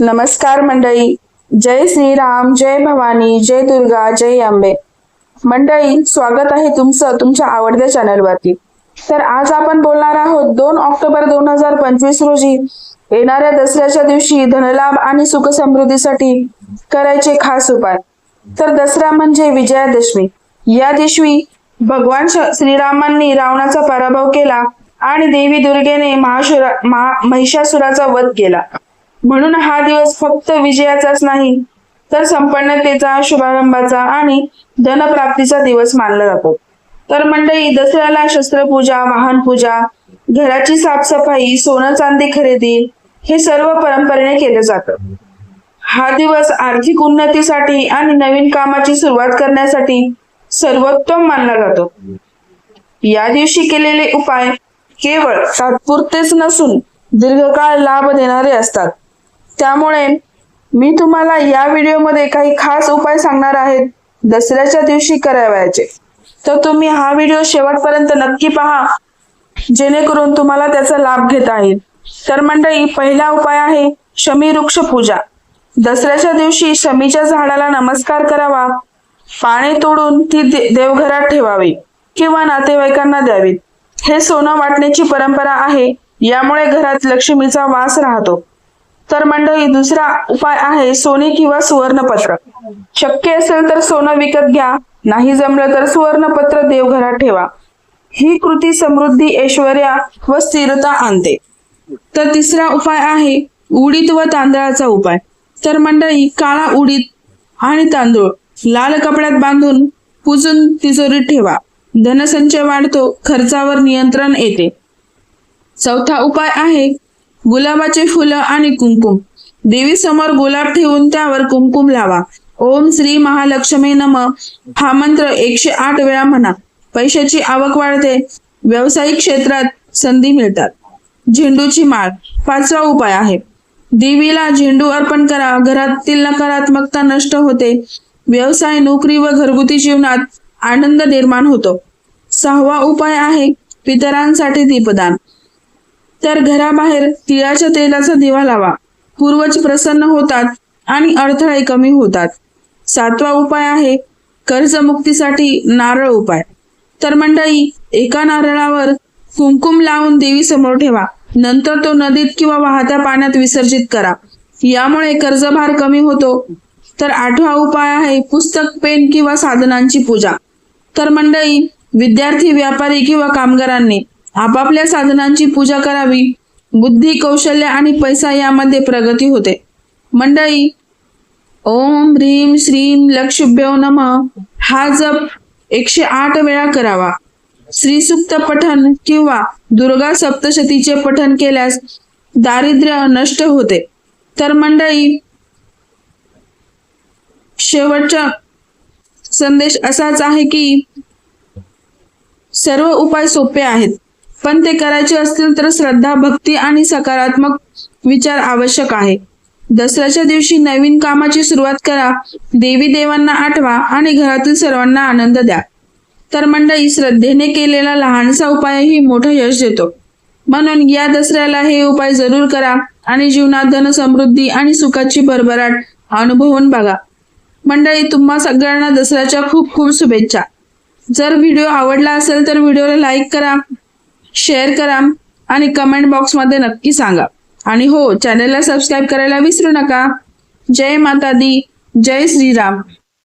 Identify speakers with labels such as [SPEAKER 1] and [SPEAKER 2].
[SPEAKER 1] नमस्कार मंडळी. जय श्रीराम जय भवानी जय दुर्गा जय अंबे मंडळी स्वागत आहे तुमचं तुमच्या आवडत्या चॅनलवरती. तर आज आपण बोलणार आहोत दोन ऑक्टोबर दोन हजार पंचवीस रोजी येणाऱ्या दसऱ्याच्या दिवशी धनलाभ आणि सुख समृद्धीसाठी करायचे खास उपाय. तर दसरा म्हणजे विजयादशमी. या दिवशी भगवान श्रीरामांनी रावणाचा पराभव केला आणि देवी दुर्गेने महाशुरा महा महिषासुराचा वध केला. म्हणून हा दिवस फक्त विजयाचाच नाही तर संपन्नतेचा शुभारंभाचा आणि धनप्राप्तीचा दिवस मानला जातो. तर मंडळी दसऱ्याला शस्त्रपूजा वाहन पूजा घराची साफसफाई सोनं चांदी खरेदी हे सर्व परंपरेने केलं जातं. हा दिवस आर्थिक उन्नतीसाठी आणि नवीन कामाची सुरुवात करण्यासाठी सर्वोत्तम मानला जातो. या दिवशी केलेले उपाय केवळ तात्पुरतेच नसून दीर्घकाळ लाभ देणारे असतात. त्यामुळे मी तुम्हाला या व्हिडिओमध्ये काही खास उपाय सांगणार आहेत दसऱ्याच्या दिवशी करावयाचे. तर तुम्ही हा व्हिडिओ शेवटपर्यंत नक्की पहा जेणेकरून तुम्हाला त्याचा लाभ घेता येईल. तर मंडळी पहिला उपाय आहे शमी वृक्ष पूजा. दसऱ्याच्या दिवशी शमीच्या झाडाला नमस्कार करावा. पाने तोडून ती दे- देवघरात ठेवावी किंवा नातेवाईकांना द्यावीत हे सोनं वाटण्याची परंपरा आहे यामुळे घरात लक्ष्मीचा वास राहतो. तर मंडळी दुसरा उपाय आहे सोने किंवा सुवर्णपत्र. शक्य असेल तर सोनं विकत घ्या नाही जमलं तर सुवर्णपत्र देवघरात ठेवा. ही कृती समृद्धी ऐश्वर्या व स्थिरता आणते. तर तिसरा उपाय आहे उडीद व तांदळाचा उपाय. तर मंडळी काळा उडीद आणि तांदूळ लाल कपड्यात बांधून पुजून तिजोरीत ठेवा. धनसंचय वाढतो खर्चावर नियंत्रण येते. चौथा उपाय आहे गुलाबाचे फुलं आणि कुंकुम देवी समोर गुलाब ठेवून त्यावर कुंकुम लावा. ओम श्री महालक्ष्मी नम. हा मंत्र एकशे आठ वेळा म्हणा. पैशाची आवक वाढते. व्यावसायिक क्षेत्रात संधी मिळतात. झेंडूची माळ. पाचवा उपाय आहे. देवीला झेंडू अर्पण करा. घरातील नकारात्मकता नष्ट होते. व्यवसाय नोकरी व घरगुती जीवनात आनंद निर्माण होतो. सहावा उपाय आहे पितरांसाठी दीपदान. तर घराबाहेर तिळाच्या तेलाचा दिवा लावा. पूर्वज प्रसन्न होतात आणि अडथळे कमी होतात. सातवा उपाय आहे कर्जमुक्तीसाठी नारळ उपाय. तर मंडळी एका नारळावर कुंकुम लावून देवी समोर ठेवा. नंतर तो नदीत किंवा वाहत्या पाण्यात विसर्जित करा. यामुळे कर्जभार कमी होतो. तर आठवा उपाय आहे पुस्तक पेन किंवा साधनांची पूजा. तर मंडळी विद्यार्थी व्यापारी किंवा कामगारांनी आपापल्या साधनांची पूजा करावी. बुद्धी कौशल्य आणि पैसा यामध्ये प्रगती होते. मंडळी ओम ह्रीम श्रीम लक्षुभ्यो नम. हा जप एकशे आठ वेळा करावा. श्रीसुक्त पठन किंवा दुर्गा सप्तशतीचे पठन केल्यास दारिद्र्य नष्ट होते. तर मंडळी शेवटचा संदेश असाच आहे की सर्व उपाय सोपे आहेत. पण ते करायचे असतील तर श्रद्धा भक्ती आणि सकारात्मक विचार आवश्यक आहे. दसऱ्याच्या दिवशी नवीन कामाची सुरुवात करा देवी देवांना आठवा आणि घरातील सर्वांना आनंद द्या. तर मंडळी श्रद्धेने केलेला लहानसा उपायही मोठं यश देतो. म्हणून या दसऱ्याला हे उपाय जरूर करा आणि जीवनात धन समृद्धी आणि सुखाची भरभराट अनुभवून बघा. मंडळी तुम्हा सगळ्यांना दसऱ्याच्या खूप खूप शुभेच्छा. जर व्हिडिओ आवडला असेल तर व्हिडिओला लाईक करा शेअर करा आणि कमेंट बॉक्समध्ये नक्की सांगा. आणि हो चॅनलला सबस्क्राईब करायला विसरू नका. जय माता दी जय श्रीराम.